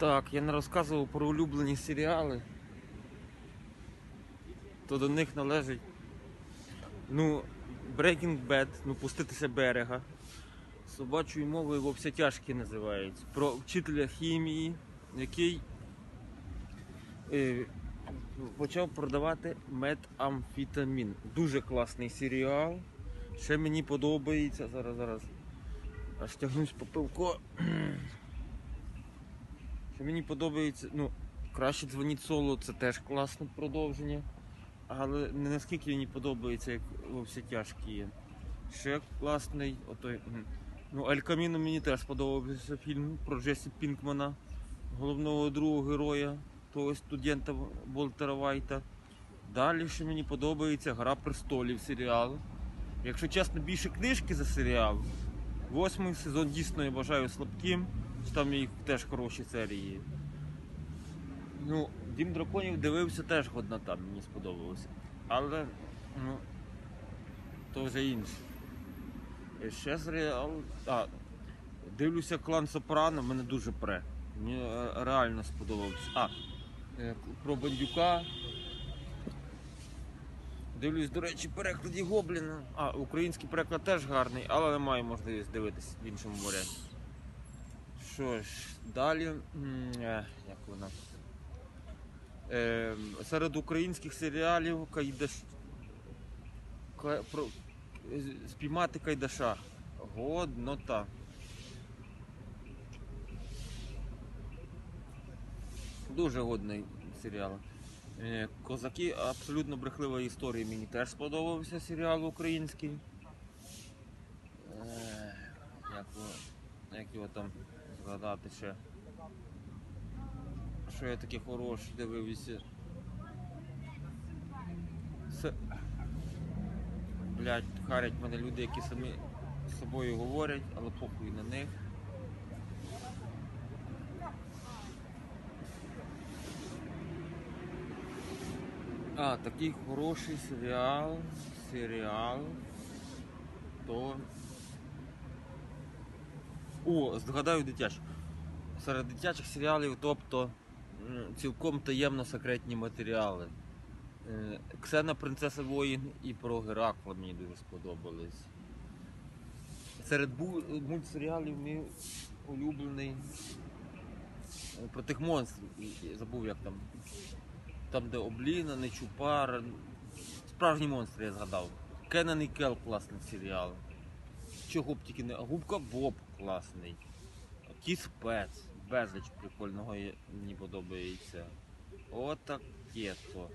Так, я не розказував про улюблені серіали. То до них належить. Ну, Breaking Bad, ну пуститися берега. Собачою мовою во все тяжкі називається. Про вчителя хімії, який е, почав продавати метамфетамін. Дуже класний серіал. Ще мені подобається. Зараз, зараз. Аж тягнусь по. Що мені подобається, ну, краще дзвоніть соло, це теж класне продовження. Але не наскільки мені подобається, як всі тяжкі є. Ще класний, отой. Ну, Аль Каміно мені теж сподобався фільм про Джесі Пінкмана, головного другого героя, того студента Волтера Вайта. Далі ще мені подобається Гра престолів серіал. Якщо чесно, більше книжки за серіал. Восьмий сезон дійсно я вважаю слабким. Там їх теж хороші серії. Ну, Дім драконів дивився теж годнота, мені сподобалося. Але, ну, то вже інше. І Ще серіал. А, дивлюся клан Сопрано, мене дуже пре. Мені е, реально сподобався. А, е, про бандюка. Дивлюсь, до речі, перекладі Гобліна. А, український переклад теж гарний, але не маю можливість дивитися в іншому варіанті. Що ж, далі. е, Як вона? Е, серед українських серіалів Кайдаш. Ка- про... Спіймати Кайдаша. Годнота. Дуже годний серіал. Е, Козаки абсолютно брехлива історія. Мені теж сподобався серіал український. Е, як його там згадати ще? Що я таке хороше дивився? С... Блять, харять мене люди, які самі з собою говорять, але похуй на них. А, такий хороший серіал. Серіал. То. О, згадаю дитячий. Серед дитячих серіалів, тобто цілком таємно секретні матеріали. Е, Ксена Принцеса Воїн і про Геракла мені дуже сподобались. Серед мультсеріалів мій улюблений е, про тих монстрів. Забув як там. Там, де Обліна, Нечупар. Справжні монстри я згадав. Кеннен і Кел класний серіал. Губ тільки не. Губка Боб класний. Кіс Пец. Безліч прикольного мені подобається. Отаке то.